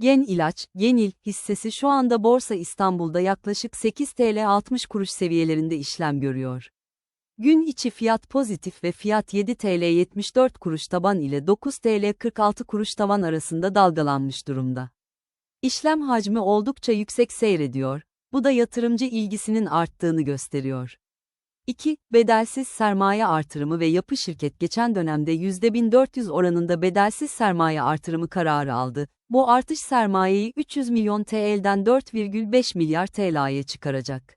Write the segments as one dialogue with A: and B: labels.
A: Gen İlaç, Genil hissesi şu anda Borsa İstanbul'da yaklaşık 8 TL 60 kuruş seviyelerinde işlem görüyor. Gün içi fiyat pozitif ve fiyat 7 TL 74 kuruş taban ile 9 TL 46 kuruş tavan arasında dalgalanmış durumda. İşlem hacmi oldukça yüksek seyrediyor, bu da yatırımcı ilgisinin arttığını gösteriyor. 2. Bedelsiz sermaye artırımı ve yapı şirket geçen dönemde %1400 oranında bedelsiz sermaye artırımı kararı aldı. Bu artış sermayeyi 300 milyon TL'den 4,5 milyar TL'ye çıkaracak.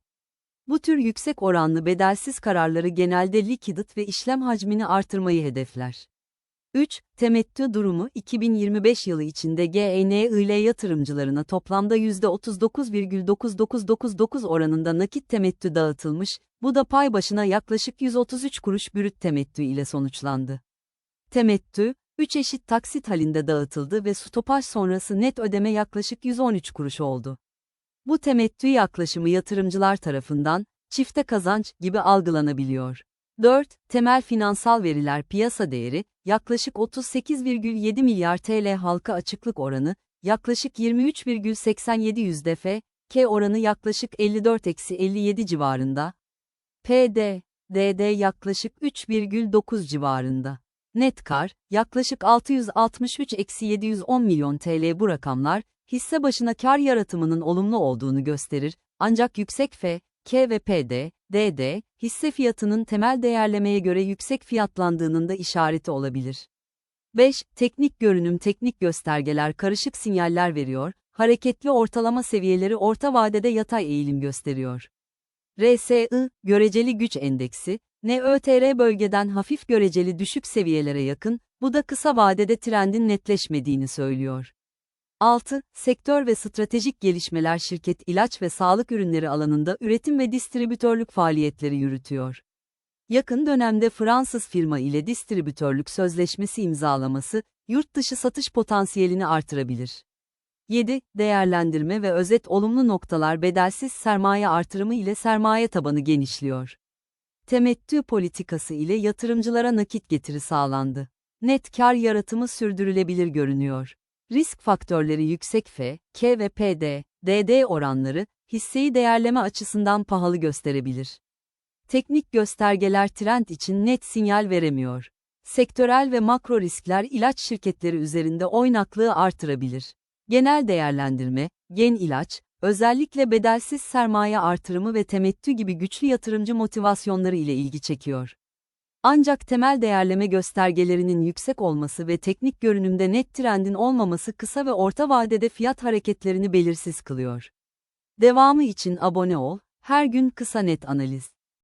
A: Bu tür yüksek oranlı bedelsiz kararları genelde likidit ve işlem hacmini artırmayı hedefler. 3. Temettü durumu 2025 yılı içinde GENIL yatırımcılarına toplamda %39,99999 oranında nakit temettü dağıtılmış, bu da pay başına yaklaşık 133 kuruş bürüt temettü ile sonuçlandı. Temettü, 3 eşit taksit halinde dağıtıldı ve stopaj sonrası net ödeme yaklaşık 113 kuruş oldu. Bu temettü yaklaşımı yatırımcılar tarafından, çifte kazanç gibi algılanabiliyor. 4. Temel finansal veriler piyasa değeri, yaklaşık 38,7 milyar TL halka açıklık oranı, yaklaşık 23,87 yüzde K oranı yaklaşık 54-57 civarında. PD, DD yaklaşık 3,9 civarında. Net kar, yaklaşık 663-710 milyon TL bu rakamlar, hisse başına kar yaratımının olumlu olduğunu gösterir, ancak yüksek F, K ve hisse fiyatının temel değerlemeye göre yüksek fiyatlandığının da işareti olabilir. 5. Teknik görünüm teknik göstergeler karışık sinyaller veriyor, hareketli ortalama seviyeleri orta vadede yatay eğilim gösteriyor. RSI, göreceli güç endeksi, NÖTR bölgeden hafif göreceli düşük seviyelere yakın, bu da kısa vadede trendin netleşmediğini söylüyor. 6. Sektör ve stratejik gelişmeler şirket ilaç ve sağlık ürünleri alanında üretim ve distribütörlük faaliyetleri yürütüyor. Yakın dönemde Fransız firma ile distribütörlük sözleşmesi imzalaması, yurt dışı satış potansiyelini artırabilir. 7. Değerlendirme ve özet olumlu noktalar bedelsiz sermaye artırımı ile sermaye tabanı genişliyor. Temettü politikası ile yatırımcılara nakit getiri sağlandı. Net kar yaratımı sürdürülebilir görünüyor. Risk faktörleri yüksek F, K ve PD, DD oranları, hisseyi değerleme açısından pahalı gösterebilir. Teknik göstergeler trend için net sinyal veremiyor. Sektörel ve makro riskler ilaç şirketleri üzerinde oynaklığı artırabilir. Genel değerlendirme, gen ilaç, özellikle bedelsiz sermaye artırımı ve temettü gibi güçlü yatırımcı motivasyonları ile ilgi çekiyor. Ancak temel değerleme göstergelerinin yüksek olması ve teknik görünümde net trendin olmaması kısa ve orta vadede fiyat hareketlerini belirsiz kılıyor. Devamı için abone ol, her gün kısa net analiz.